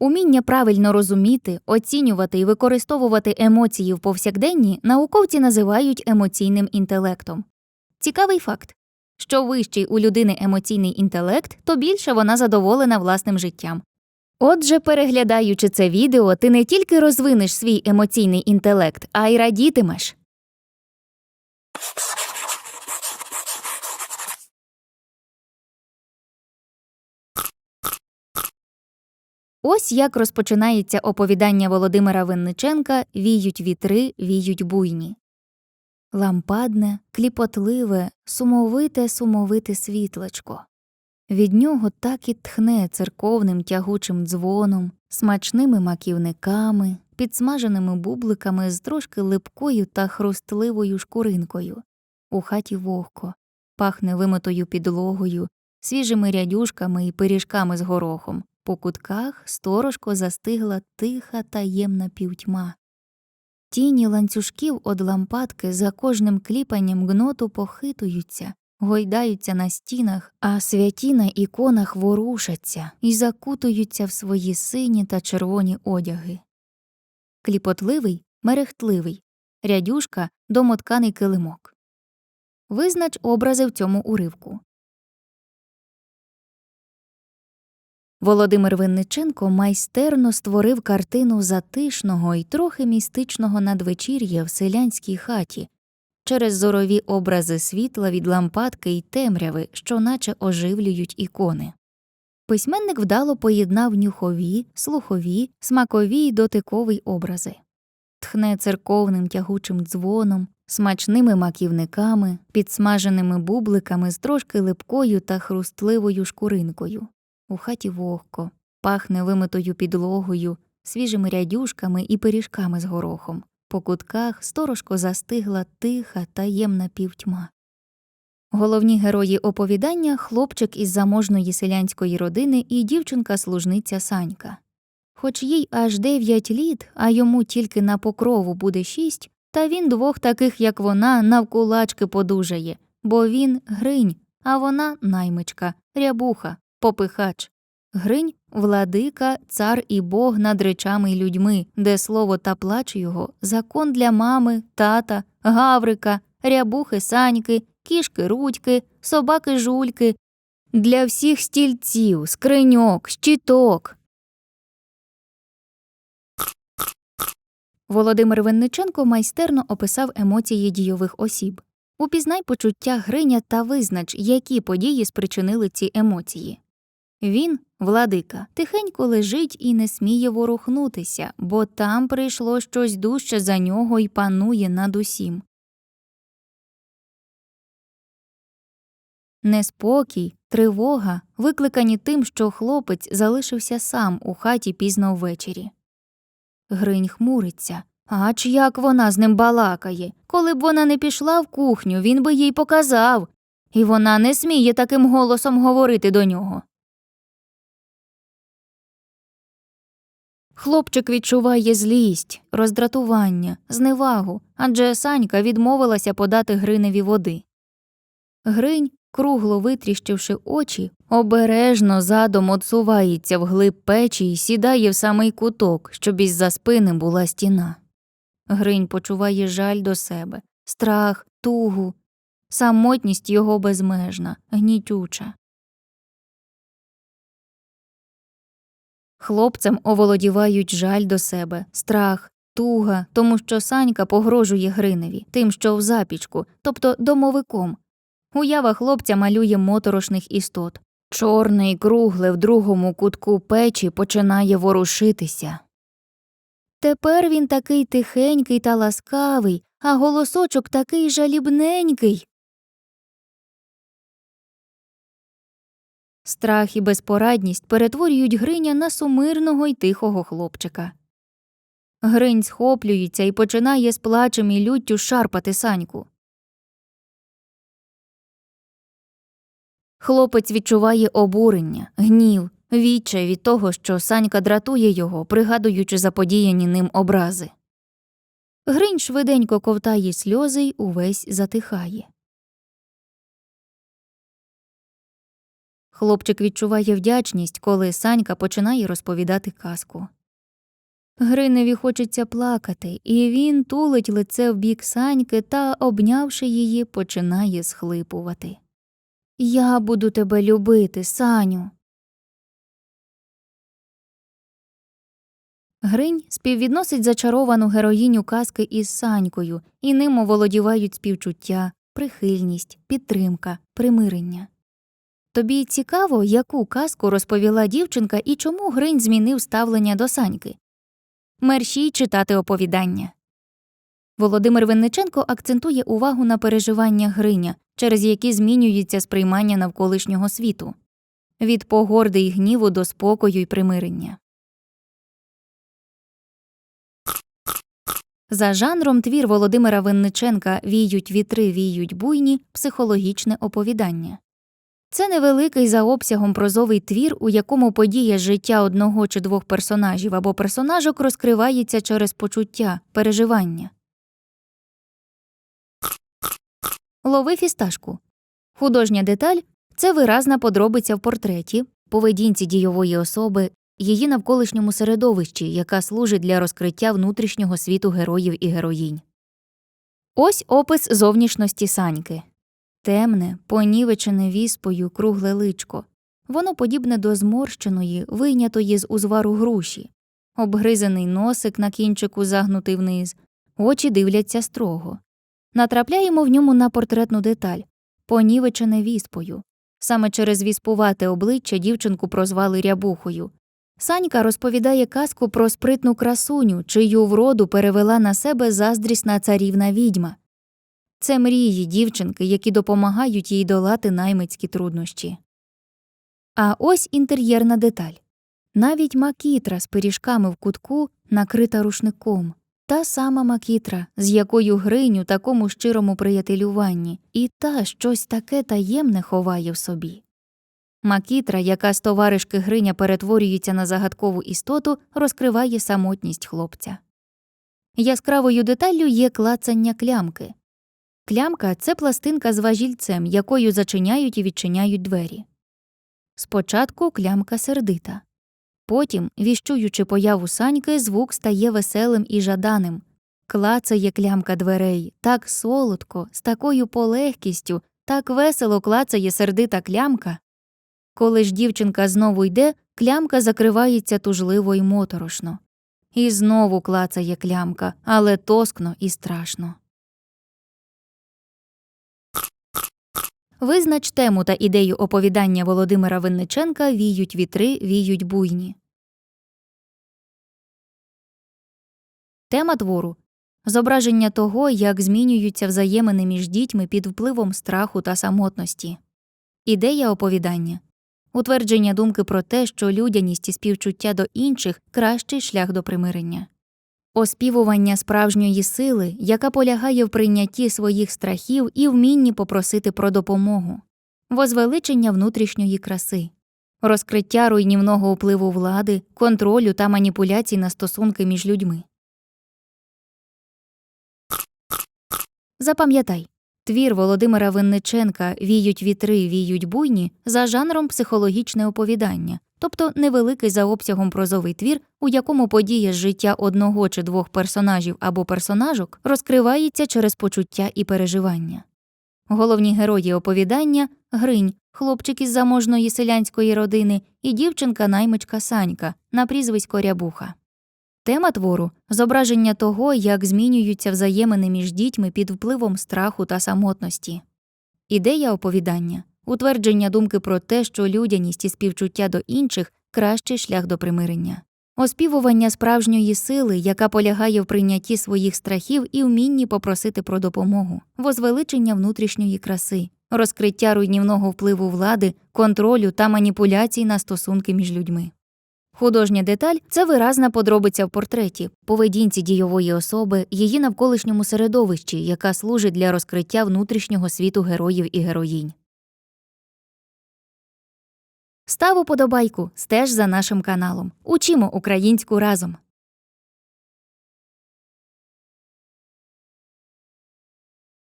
Уміння правильно розуміти, оцінювати і використовувати емоції в повсякденні науковці називають емоційним інтелектом. Цікавий факт що вищий у людини емоційний інтелект, то більше вона задоволена власним життям. Отже, переглядаючи це відео, ти не тільки розвинеш свій емоційний інтелект, а й радітимеш. Ось як розпочинається оповідання Володимира Винниченка Віють вітри, віють буйні. Лампадне, кліпотливе, сумовите, сумовите світлечко. Від нього так і тхне церковним тягучим дзвоном, смачними маківниками, підсмаженими бубликами з трошки липкою та хрустливою шкуринкою. У хаті вогко, пахне вимитою підлогою, свіжими рядюшками і пиріжками з горохом. По кутках сторожко застигла тиха таємна півтьма. Тіні ланцюжків од лампадки за кожним кліпанням гноту похитуються, гойдаються на стінах, а святі на іконах ворушаться і закутуються в свої сині та червоні одяги. Кліпотливий, мерехтливий, рядюшка домотканий килимок. Визнач образи в цьому уривку. Володимир Винниченко майстерно створив картину затишного і трохи містичного надвечір'я в селянській хаті через зорові образи світла від лампадки й темряви, що наче оживлюють ікони. Письменник вдало поєднав нюхові, слухові, смакові й дотикові образи. Тхне церковним тягучим дзвоном, смачними маківниками, підсмаженими бубликами з трошки липкою та хрустливою шкуринкою. У хаті вогко, пахне вимитою підлогою, свіжими рядюшками і пиріжками з горохом. По кутках сторожко застигла тиха таємна півтьма. Головні герої оповідання хлопчик із заможної селянської родини і дівчинка-служниця Санька. Хоч їй аж дев'ять літ, а йому тільки на покрову буде шість, та він двох таких, як вона, навкулачки подужає, бо він гринь, а вона наймичка, рябуха, попихач. Гринь владика, цар і бог над речами й людьми, де слово та плач його закон для мами, тата, гаврика, рябухи саньки, кішки рудьки, собаки жульки, для всіх стільців, скриньок, щиток. Володимир Винниченко майстерно описав емоції дійових осіб. Упізнай почуття Гриня та визнач, які події спричинили ці емоції. Він, владика, тихенько лежить і не сміє ворухнутися, бо там прийшло щось дужче за нього і панує над усім. Неспокій, тривога викликані тим, що хлопець залишився сам у хаті пізно ввечері. Гринь хмуриться. Ач як вона з ним балакає. Коли б вона не пішла в кухню, він би їй показав. І вона не сміє таким голосом говорити до нього. Хлопчик відчуває злість, роздратування, зневагу, адже Санька відмовилася подати Гриневі води. Гринь, кругло витріщивши очі, обережно задом отсувається вглиб печі і сідає в самий куток, щоб із за спини була стіна. Гринь почуває жаль до себе, страх, тугу, самотність його безмежна, гнітюча. Хлопцям оволодівають жаль до себе, страх, туга, тому що Санька погрожує Гриневі, тим, що в запічку, тобто домовиком. Уява хлопця малює моторошних істот. Чорне й кругле в другому кутку печі починає ворушитися. Тепер він такий тихенький та ласкавий, а голосочок такий жалібненький. Страх і безпорадність перетворюють Гриня на сумирного й тихого хлопчика. Гринь схоплюється і починає з плачем і люттю шарпати саньку. Хлопець відчуває обурення, гнів, відчай від того, що Санька дратує його, пригадуючи заподіяні ним образи. Гринь швиденько ковтає сльози й увесь затихає. Хлопчик відчуває вдячність, коли Санька починає розповідати казку. Гриневі хочеться плакати, і він тулить лице в бік Саньки та, обнявши її, починає схлипувати. Я буду тебе любити, Саню. Гринь співвідносить зачаровану героїню казки із Санькою, і ним оволодівають співчуття, прихильність, підтримка, примирення. Тобі цікаво, яку казку розповіла дівчинка і чому Гринь змінив ставлення до Саньки? Мерщій читати оповідання. Володимир Винниченко акцентує увагу на переживання Гриня, через які змінюється сприймання навколишнього світу від погорди й гніву до спокою й примирення. За жанром твір Володимира Винниченка Віють вітри, віють буйні психологічне оповідання. Це невеликий за обсягом прозовий твір, у якому подія життя одного чи двох персонажів або персонажок розкривається через почуття, переживання. Лови фісташку. Художня деталь це виразна подробиця в портреті, поведінці дійової особи, її навколишньому середовищі, яка служить для розкриття внутрішнього світу героїв і героїнь. Ось опис зовнішності Саньки. Темне, понівечене віспою кругле личко. Воно подібне до зморщеної, вийнятої з узвару груші, обгризаний носик на кінчику загнутий вниз, очі дивляться строго. Натрапляємо в ньому на портретну деталь понівечене віспою. Саме через віспувате обличчя дівчинку прозвали рябухою. Санька розповідає казку про спритну красуню, чию вроду перевела на себе заздрісна царівна відьма. Це мрії дівчинки, які допомагають їй долати наймицькі труднощі. А ось інтер'єрна деталь. Навіть макітра з пиріжками в кутку накрита рушником, та сама макітра, з якою гриню такому щирому приятелюванні, і та щось таке таємне ховає в собі. Макітра, яка з товаришки Гриня перетворюється на загадкову істоту, розкриває самотність хлопця. Яскравою деталлю є клацання клямки. Клямка це пластинка з важільцем, якою зачиняють і відчиняють двері. Спочатку клямка сердита. Потім, віщуючи появу саньки, звук стає веселим і жаданим. Клацає клямка дверей так солодко, з такою полегкістю, так весело клацає сердита клямка. Коли ж дівчинка знову йде, клямка закривається тужливо й моторошно. І знову клацає клямка, але тоскно і страшно. Визнач тему та ідею оповідання Володимира Винниченка Віють вітри, віють буйні. Тема твору зображення того, як змінюються взаємини між дітьми під впливом страху та самотності. Ідея оповідання утвердження думки про те, що людяність і співчуття до інших кращий шлях до примирення, оспівування справжньої сили, яка полягає в прийнятті своїх страхів і вмінні попросити про допомогу, возвеличення внутрішньої краси, розкриття руйнівного впливу влади, контролю та маніпуляцій на стосунки між людьми. Запам'ятай Твір Володимира Винниченка Віють вітри, віють буйні за жанром психологічне оповідання, тобто невеликий за обсягом прозовий твір, у якому подія з життя одного чи двох персонажів або персонажок розкривається через почуття і переживання. Головні герої оповідання Гринь, хлопчик із заможної селянської родини, і дівчинка наймичка Санька на прізвисько Рябуха. Тема твору зображення того, як змінюються взаємини між дітьми під впливом страху та самотності. Ідея оповідання утвердження думки про те, що людяність і співчуття до інших кращий шлях до примирення, оспівування справжньої сили, яка полягає в прийнятті своїх страхів і вмінні попросити про допомогу, возвеличення внутрішньої краси, розкриття руйнівного впливу влади, контролю та маніпуляцій на стосунки між людьми. Художня деталь це виразна подробиця в портреті, поведінці дійової особи, її навколишньому середовищі, яка служить для розкриття внутрішнього світу героїв і героїнь. Став уподобайку, стеж за нашим каналом. Учимо українську разом.